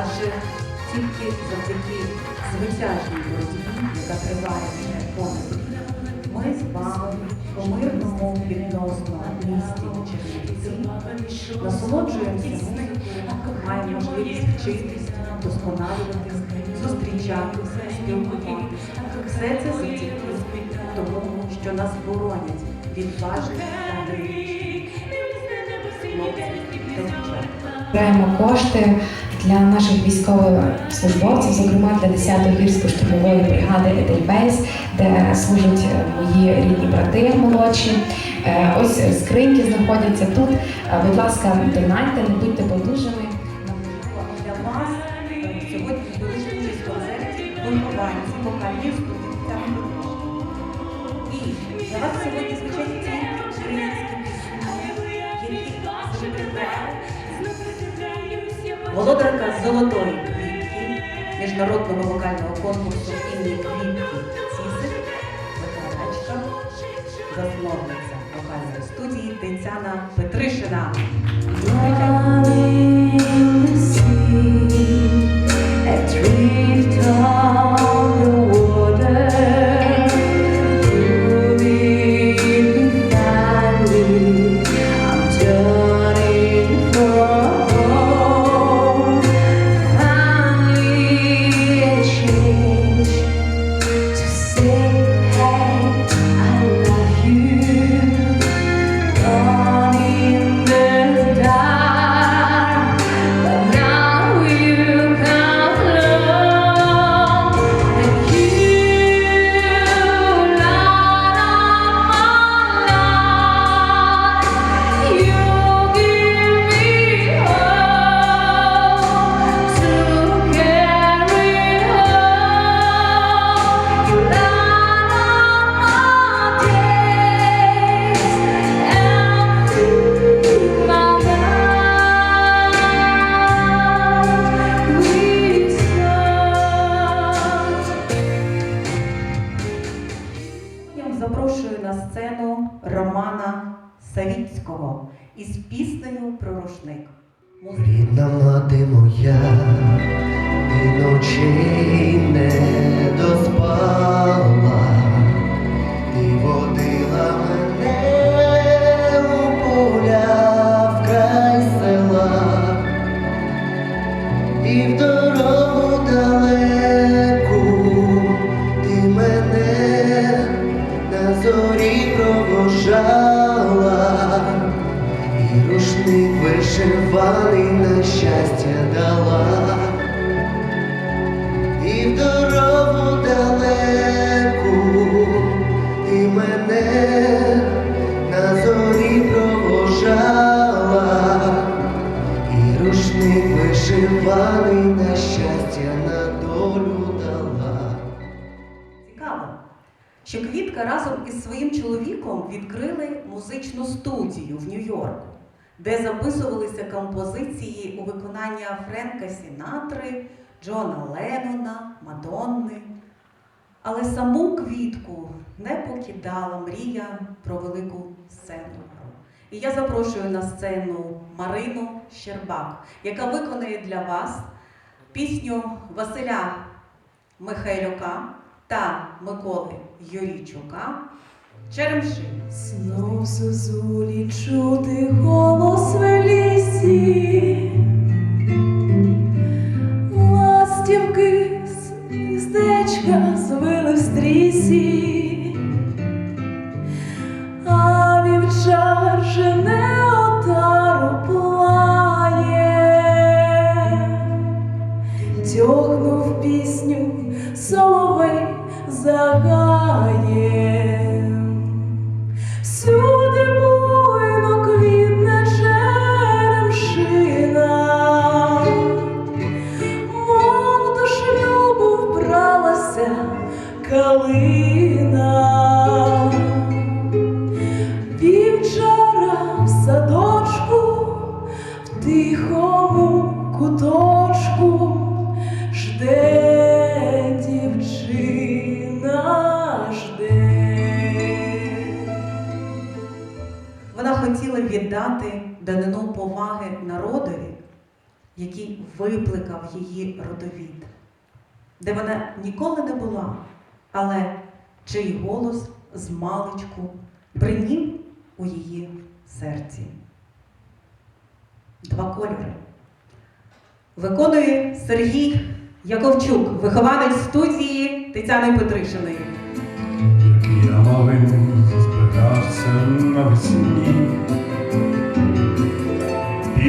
Адже тільки завдяки звитяжній боротьбі, яка триває вже понад рік, ми з вами у мирному відносно місті Чернівці насолоджуємося маємо можливість вчитись, вдосконалюватись, зустрічатися, спілкуватися. Все це завдяки тому, що нас боронять та героїчні та. Збираємо кошти для наших військовослужбовців, зокрема для 10-ї гірсько-штурмової бригади Едельвейс, де служать мої рідні брати молодші. Е, Ось скриньки знаходяться тут. Е, Будь ласка, донайте, не будьте байдужими. Для вас сьогодні були участь концерті вихованці, вокалісту та. І для вас сьогодні володарка золотої квітки міжнародного вокального конкурсу імені Квітки Цісик, викладачка, засновниця вокальної студії Тетяна Петришина. Романа Савіцького із піснею про рушник. Рідна мати моя, і ночі не доспала, щастя дала, і в дорогу далеку ти мене на провожала, і рушник вишиваний на щастя на долю дала. Цікаво, що Квітка разом із своїм чоловіком відкрили музичну студію в Нью-Йорку, де записувалися композиції у виконання Френка Сінатри, Джона Леннона, Мадонни. Але саму квітку не покидала мрія про велику сцену. І я запрошую на сцену Марину Щербак, яка виконає для вас пісню Василя Михайлюка та Миколи Юрійчука Черемши. Знов зозулі чути голос в лісі, ластівки з гніздечка звили в стрісі, а вівчар жене отару плає, тьохнув пісню соловей загає. віддати данину поваги народові, який викликав її родовід, де вона ніколи не була, але чий голос з маличку принів у її серці. Два кольори. Виконує Сергій Яковчук, вихованець студії Тетяни Петришиної. Я мовив, збирався навесні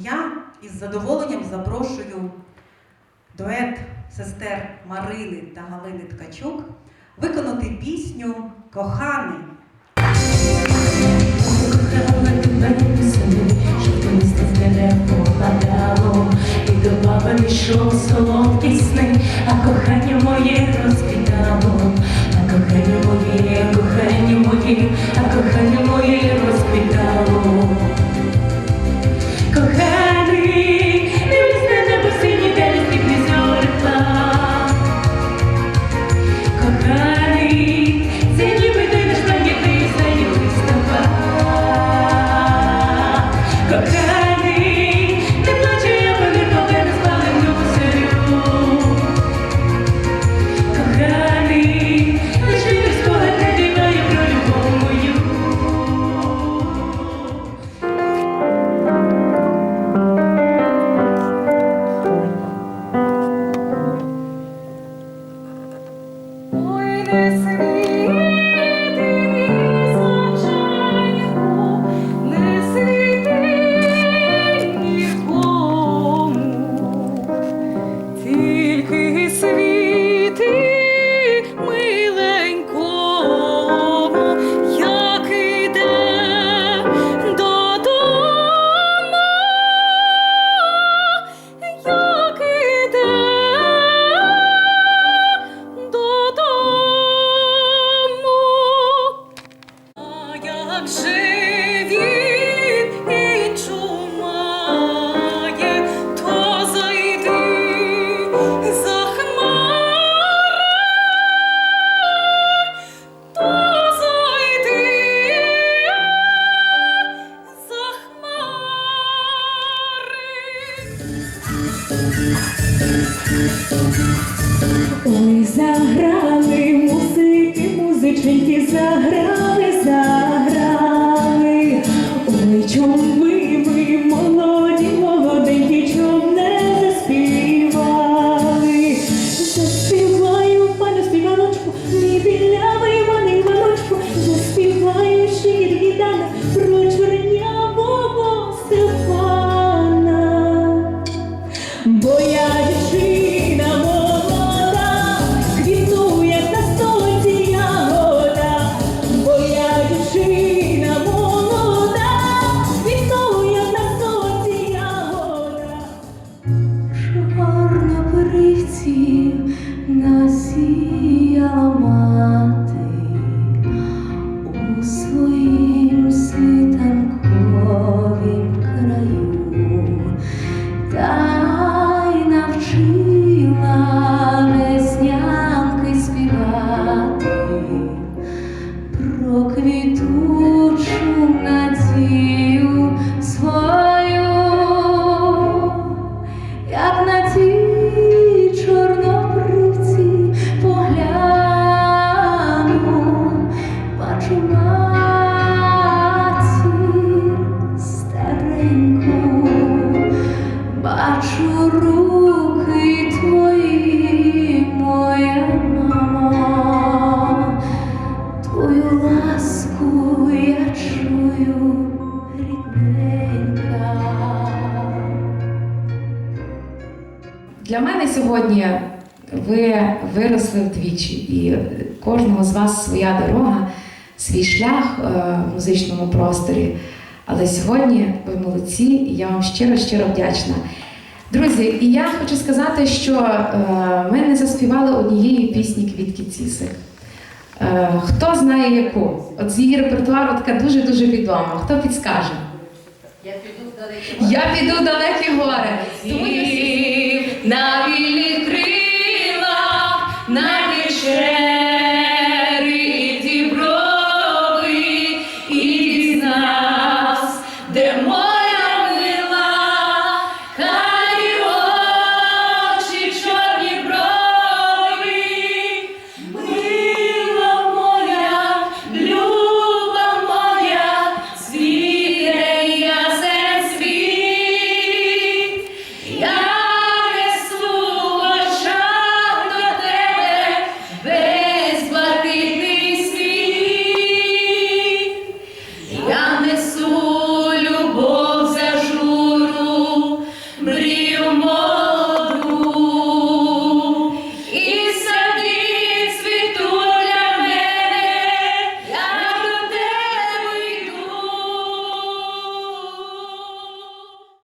Я із задоволенням запрошую дует сестер Марини та Галини Ткачук виконати пісню Коханий. І до баби йшов солодкий сни, а кохання моє розкидало. Christmas. Для мене сьогодні ви виросли вдвічі, і кожного з вас своя дорога, свій шлях е, в музичному просторі. Але сьогодні ви молодці, і я вам щиро щиро вдячна. Друзі, і я хочу сказати, що е, ми не заспівали однієї пісні Квітки Цісик. Е, хто знає яку? От з її репертуару така дуже-дуже відома. Хто підскаже? Я піду в далекі гори. Тому я всі- നാവിലെ